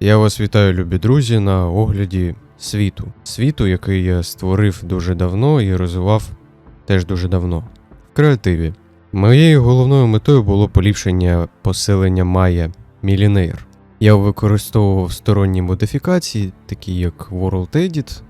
Я вас вітаю, любі друзі, на огляді світу. Світу, який я створив дуже давно і розвивав теж дуже давно. В креативі. Моєю головною метою було поліпшення поселення Майя Мілінейр. Я використовував сторонні модифікації, такі як World Edit,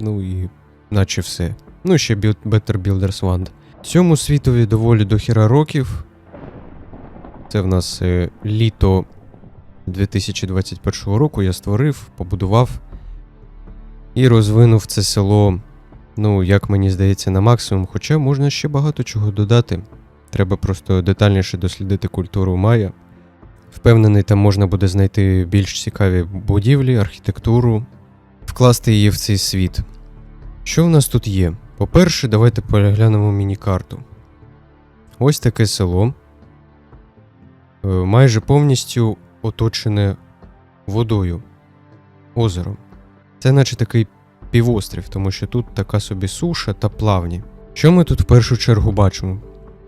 ну і наче все. Ну, ще Better Builders One. Цьому світові доволі дохіра років. Це в нас е, літо 2021 року я створив, побудував і розвинув це село, ну, як мені здається, на максимум. Хоча можна ще багато чого додати. Треба просто детальніше дослідити культуру Майя. Впевнений, там можна буде знайти більш цікаві будівлі, архітектуру, вкласти її в цей світ. Що в нас тут є? По-перше, давайте переглянемо міні-карту. Ось таке село. Е, Майже повністю оточене водою, озером. Це наче такий півострів, тому що тут така собі суша та плавні. Що ми тут в першу чергу бачимо?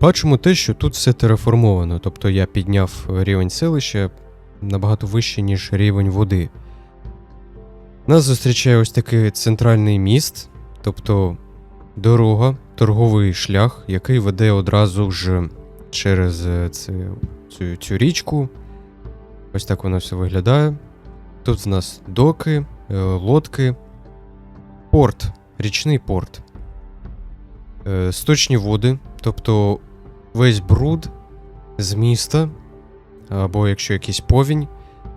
Бачимо те, що тут все тереформовано, тобто я підняв рівень селища набагато вище, ніж рівень води. Нас зустрічає ось такий центральний міст, тобто дорога, торговий шлях, який веде одразу ж через е, цю, цю річку. Ось так воно все виглядає. Тут в нас доки, е, лодки, порт, річний порт, е, сточні води, тобто весь бруд з міста, або якщо якийсь повінь,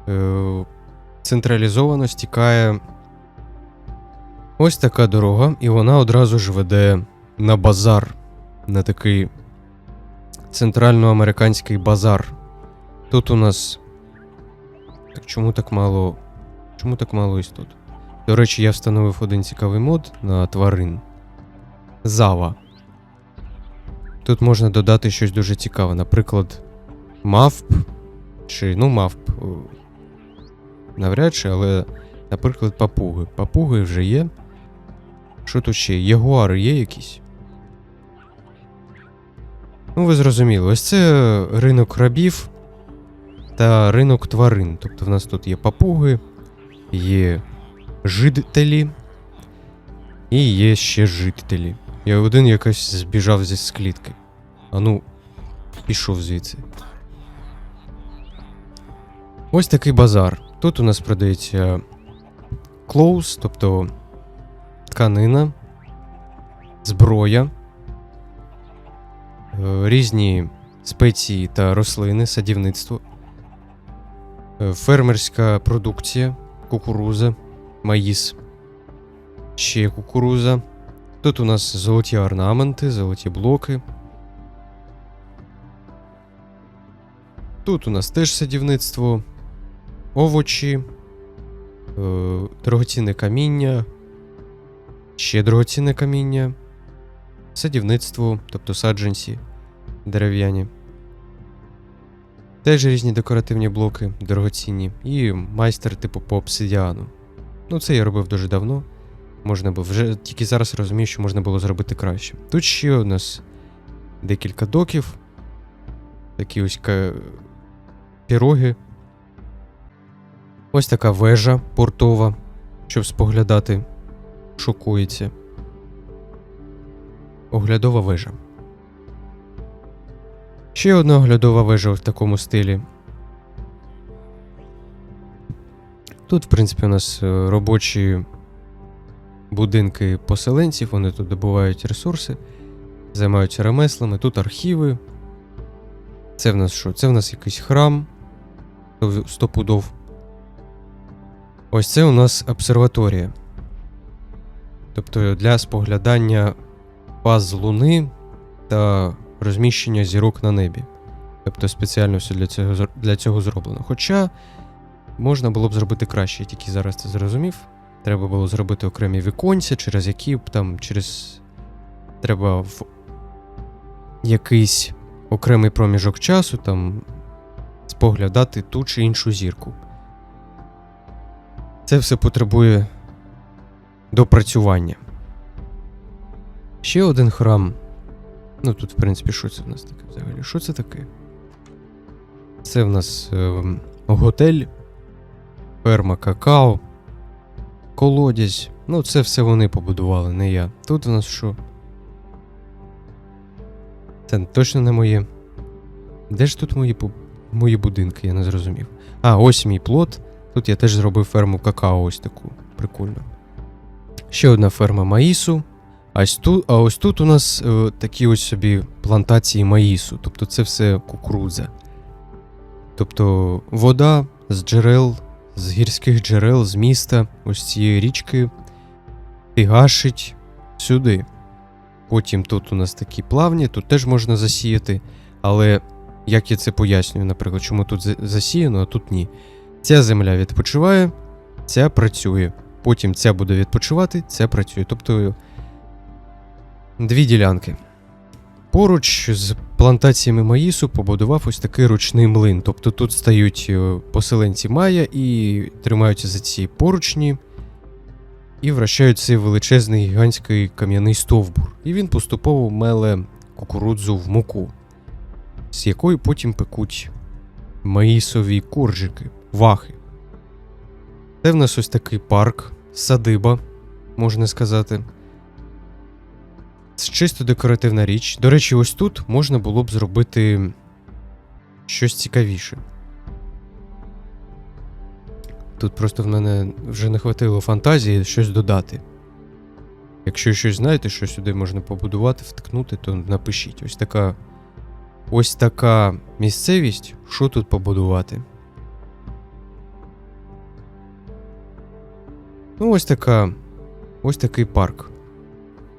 е, централізовано стікає ось така дорога, і вона одразу ж веде на базар, на такий центральноамериканський базар. Тут у нас. Так чому так мало. Чому так мало істот? До речі, я встановив один цікавий мод на тварин. Зава. Тут можна додати щось дуже цікаве. Наприклад, мавп. Чи, ну, мавп. Навряд чи, але, наприклад, папуги. Папуги вже є. Що тут ще? Ягуари є якісь? Ну, ви зрозуміли, ось це ринок рабів та ринок тварин. Тобто в нас тут є папуги, є жителі і є ще жителі. І один якось збіжав зі з клітки. А ну, пішов звідси. Ось такий базар. Тут у нас продається клоус, тобто тканина, зброя, е, різні спеції та рослини, садівництво, фермерська продукція, кукуруза, маїс, ще кукуруза. Тут у нас золоті орнаменти, золоті блоки. Тут у нас теж садівництво, овочі, е, дорогоцінне каміння, ще дорогоцінне каміння, садівництво, тобто саджанці дерев'яні. Теж різні декоративні блоки, дорогоцінні, і майстер типу по обсидіану. Ну, це я робив дуже давно. Можна було вже тільки зараз розумію, що можна було зробити краще. Тут ще у нас декілька доків, такі ось піроги. Ось така вежа портова, щоб споглядати, що коїться. Оглядова вежа. Ще одна оглядова вежа в такому стилі. Тут, в принципі, у нас е, робочі будинки поселенців, вони тут добувають ресурси, займаються ремеслами. Тут архіви. Це в нас що? Це в нас якийсь храм. Стопудов. Ось це у нас обсерваторія. Тобто для споглядання фаз Луни та розміщення зірок на небі. Тобто спеціально все для цього, для цього зроблено. Хоча можна було б зробити краще, я тільки зараз це зрозумів. Треба було зробити окремі віконця, через які б там через. Треба в якийсь окремий проміжок часу там споглядати ту чи іншу зірку. Це все потребує допрацювання. Ще один храм. Ну тут, в принципі, що це в нас таке взагалі? Що це таке? Це в нас ем, готель ферма какао, колодязь. Ну, це все вони побудували, не я. Тут у нас що? Це точно не моє. Де ж тут мої, мої будинки, я не зрозумів. А, ось мій плот. Тут я теж зробив ферму какао, ось таку. Прикольно. Ще одна ферма маїсу. А ось тут, а ось тут у нас е, такі ось собі плантації маїсу. Тобто це все кукурудза. Тобто вода з джерел, з гірських джерел, з міста, ось цієї річки фігашить сюди. Потім тут у нас такі плавні, тут теж можна засіяти. Але як я це пояснюю, наприклад, чому тут засіяно, а тут ні. Ця земля відпочиває, ця працює. Потім ця буде відпочивати, ця працює. Тобто дві ділянки. Поруч з плантаціями маїсу побудував ось такий ручний млин. Тобто тут стають е, поселенці Майя і тримаються за ці поручні, і вращають цей величезний гігантський кам'яний стовбур. І він поступово меле кукурудзу в муку, з якої потім пекуть маїсові коржики, вахи. Це в нас ось такий парк, садиба, можна сказати. Це чисто декоративна річ. До речі, ось тут можна було б зробити щось цікавіше. Тут просто в мене вже не хватило фантазії щось додати. Якщо щось знаєте, що сюди можна побудувати, вткнути, то напишіть. Ось така. Ось така місцевість. Що тут побудувати? Ну, ось така. Ось такий парк.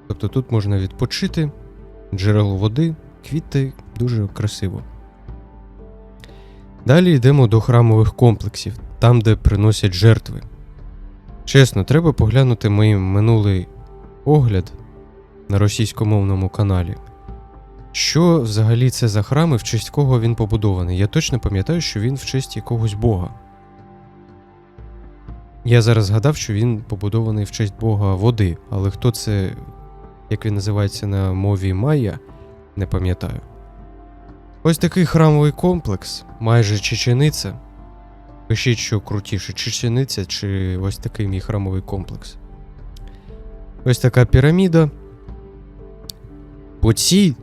Тобто тут можна відпочити, джерело води, квіти дуже красиво. Далі йдемо до храмових комплексів, там, де приносять жертви. Чесно, треба поглянути мій минулий огляд на російськомовному каналі. Що взагалі це за храм і в честь кого він побудований? Я точно пам'ятаю, що він в честь якогось бога. Я зараз згадав, що він побудований в честь бога води, але хто це, як він називається на мові Майя, не пам'ятаю. Ось такий храмовий комплекс, майже чечениця. Пишіть, що крутіше, чечениця чи ось такий мій храмовий комплекс. Ось така піраміда. По цій,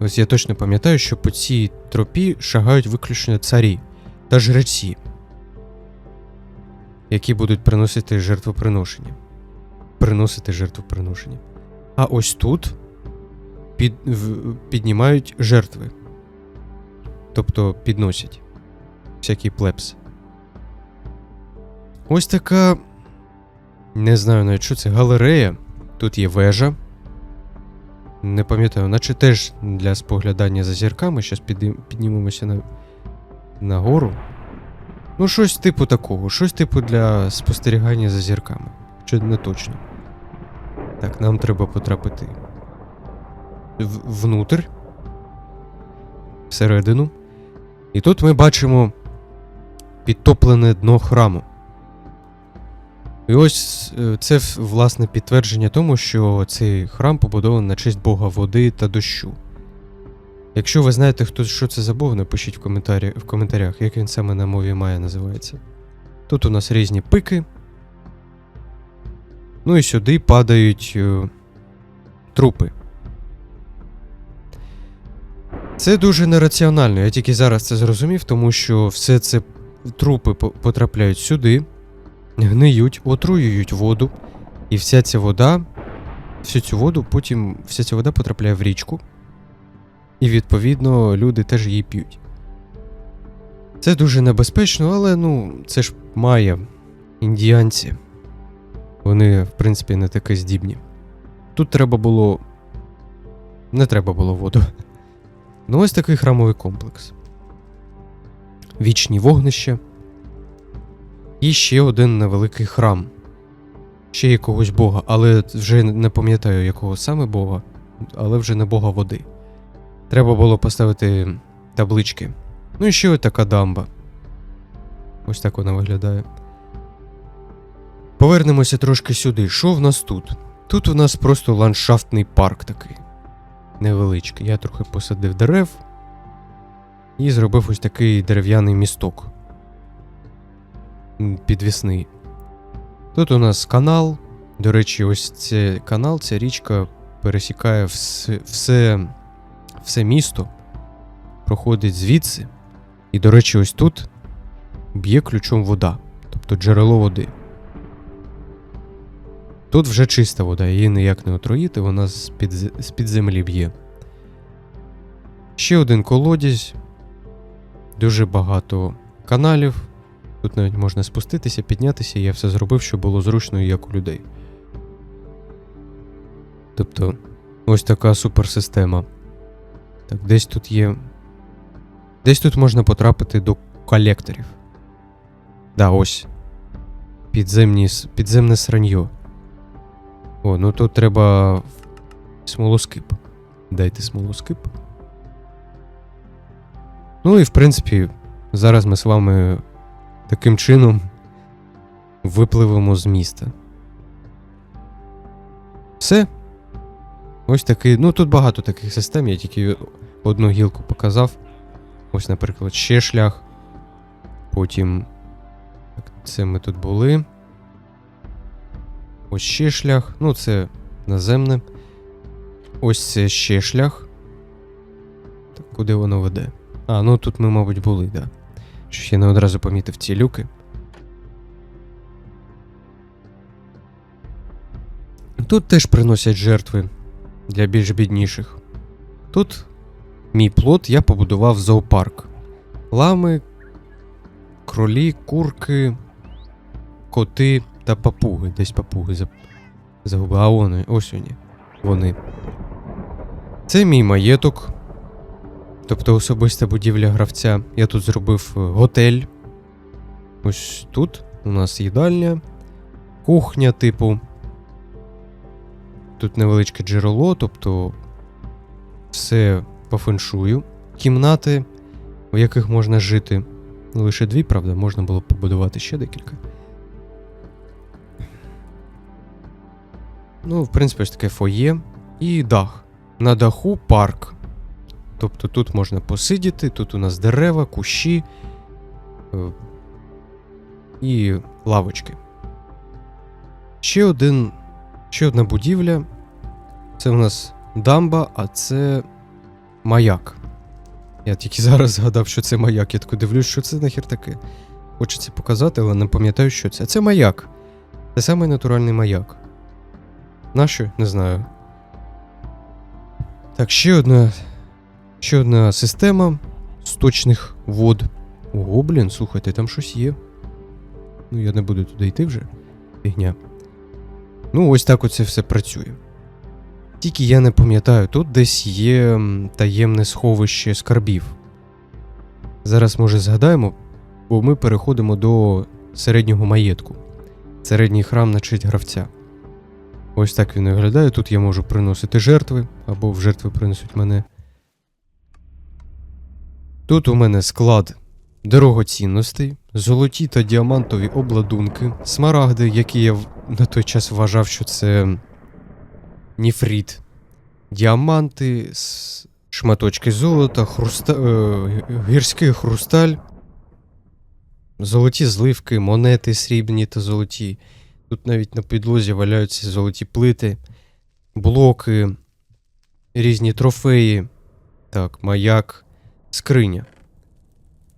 ось я точно пам'ятаю, що по цій тропі шагають виключно царі та жреці, які будуть приносити жертвоприношення. Приносити жертвоприношення. А ось тут під, піднімають жертви. Тобто підносять всякий плебс. Ось така. Не знаю навіть, що це галерея. Тут є вежа. Не пам'ятаю, наче теж для споглядання за зірками. Щас піднімемося на, гору. Ну, щось типу такого, щось типу для спостерігання за зірками. Чи не точно. Так, нам треба потрапити внутрь. Всередину. І тут ми бачимо підтоплене дно храму. І ось е, це власне підтвердження тому, що цей храм побудований на честь Бога води та дощу. Якщо ви знаєте, хто що це за Бог, напишіть в, коментарі, в коментарях, як він саме на мові Майя називається. Тут у нас різні пики. Ну і сюди падають е, трупи. Це дуже нераціонально. Я тільки зараз це зрозумів, тому що все це трупи потрапляють сюди, гниють, отруюють воду, і вся ця вода, всю цю воду, потім вся ця вода потрапляє в річку, і відповідно люди теж її п'ють. Це дуже небезпечно, але ну, це ж майя, індіанці. Вони, в принципі, не такі здібні. Тут треба було. Не треба було воду. Ну, ось такий храмовий комплекс. Вічні вогнища. І ще один невеликий храм. Ще якогось бога, але вже не пам'ятаю, якого саме бога, але вже не бога води. Треба було поставити таблички. Ну і ще ось така дамба. Ось так вона виглядає. Повернемося трошки сюди. Що в нас тут? Тут у нас просто ландшафтний парк такий. Невеличкий. Я трохи посадив дерев і зробив ось такий дерев'яний місток. підвісний. Тут у нас канал. До речі, ось цей канал, ця річка пересікає все, все, все місто, проходить звідси. І, до речі, ось тут б'є ключом вода, тобто джерело води. Тут вже чиста вода, її ніяк не отруїти, вона з-під, з-під землі б'є. Ще один колодязь, дуже багато каналів. Тут навіть можна спуститися, піднятися, я все зробив, щоб було зручно і як у людей. Тобто, ось така суперсистема. Так, десь тут є. Десь тут можна потрапити до колекторів. Да, ось. Підземні, підземне сраньо. О, ну тут треба смолоскип. Дайте смолоскип. Ну і в принципі, зараз ми з вами таким чином випливемо з міста. Все. Ось такий. Ну тут багато таких систем, я тільки одну гілку показав. Ось, наприклад, ще шлях. Потім. Так, це ми тут були. Ось ще шлях. Ну, це наземне. Ось це ще шлях. Так, куди воно веде? А, ну тут ми, мабуть, були, да. Що я не одразу помітив ці люки. Тут теж приносять жертви для більш бідніших. Тут мій плод я побудував зоопарк. Лами, кролі, курки, коти та папуги. Десь папуги за... загубили. А вони, ось вони. Вони. Це мій маєток. Тобто особиста будівля гравця. Я тут зробив е, готель. Ось тут у нас їдальня, кухня, типу. Тут невеличке джерело, тобто все по феншую. Кімнати, в яких можна жити. Лише дві, правда, можна було побудувати ще декілька. Ну, в принципі, ось таке фоє і дах. На даху парк. Тобто тут можна посидіти, тут у нас дерева, кущі е, і лавочки. Ще один, ще одна будівля. Це у нас дамба, а це маяк. Я тільки зараз згадав, що це маяк. Я тако дивлюсь, що це нахер таке. Хочеться показати, але не пам'ятаю, що це. Це маяк. Це самий натуральний маяк. Нащо? Не знаю. Так, ще одна. Ще одна система сточних вод. Ого, блін, слухайте, там щось є. Ну, я не буду туди йти вже. Фігня. Ну, ось так оце все працює. Тільки я не пам'ятаю, тут десь є таємне сховище скарбів. Зараз, може, згадаємо, бо ми переходимо до середнього маєтку. Середній храм начить гравця. Ось так він виглядає. Тут я можу приносити жертви, або в жертви принесуть мене. Тут у мене склад дорогоцінностей, золоті та діамантові обладунки, смарагди, які я на той час вважав, що це ніфріт, діаманти, шматочки золота, хруста... е, гірський хрусталь, золоті зливки, монети срібні та золоті. Тут навіть на підлозі валяються золоті плити, блоки, різні трофеї. Так, маяк, скриня.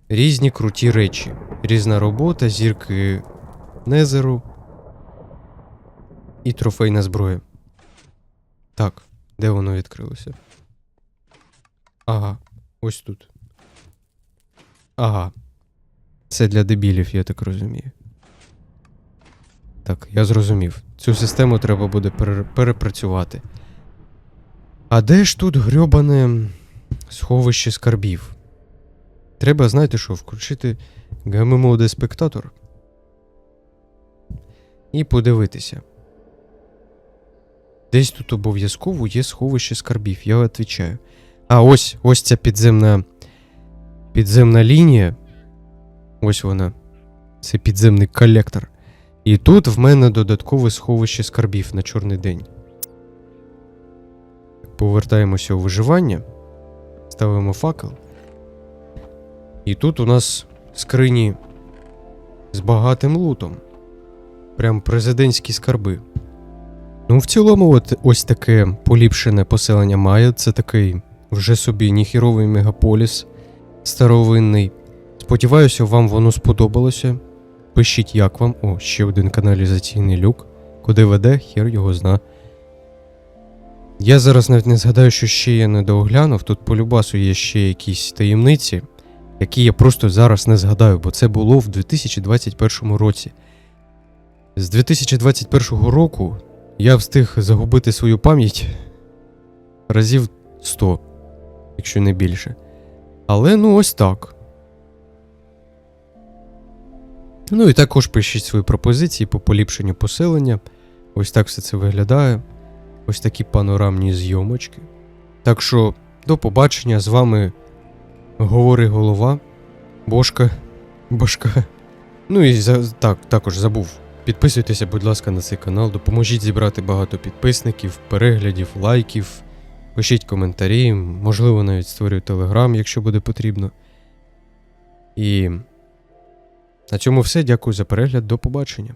Різні круті речі. Різна робота, зірки Незеру і трофейна зброя. Так, де воно відкрилося? Ага, ось тут. Ага. Це для дебілів, я так розумію. Так, я зрозумів. Цю систему треба буде пере- перепрацювати. А де ж тут грьобане сховище скарбів? Треба, знаєте що, включити ГММОД спектатор і подивитися. Десь тут обов'язково є сховище скарбів, я відповідаю. А, ось ось ця підземна. Підземна лінія. Ось вона. Це підземний колектор. І тут в мене додаткове сховище скарбів на чорний день. Повертаємося у виживання. Ставимо факел. І тут у нас скрині з багатим лутом. Прям президентські скарби. Ну, в цілому, от ось таке поліпшене поселення Майя. Це такий вже собі ніхіровий мегаполіс старовинний. Сподіваюся, вам воно сподобалося. Пишіть, як вам. О, ще один каналізаційний люк. Куди веде, хер його зна. Я зараз навіть не згадаю, що ще я не дооглянув. Тут по любасу є ще якісь таємниці, які я просто зараз не згадаю, бо це було в 2021 році. З 2021 року я встиг загубити свою пам'ять разів 100, якщо не більше. Але ну ось так. Ну і також пишіть свої пропозиції по поліпшенню поселення. Ось так все це виглядає. Ось такі панорамні зйомочки. Так що, до побачення з вами говори голова, Бошка, Бошка. Ну і за, так, також забув. Підписуйтеся, будь ласка, на цей канал, допоможіть зібрати багато підписників, переглядів, лайків. Пишіть коментарі, можливо, навіть створю телеграм, якщо буде потрібно. І на цьому все. Дякую за перегляд. До побачення.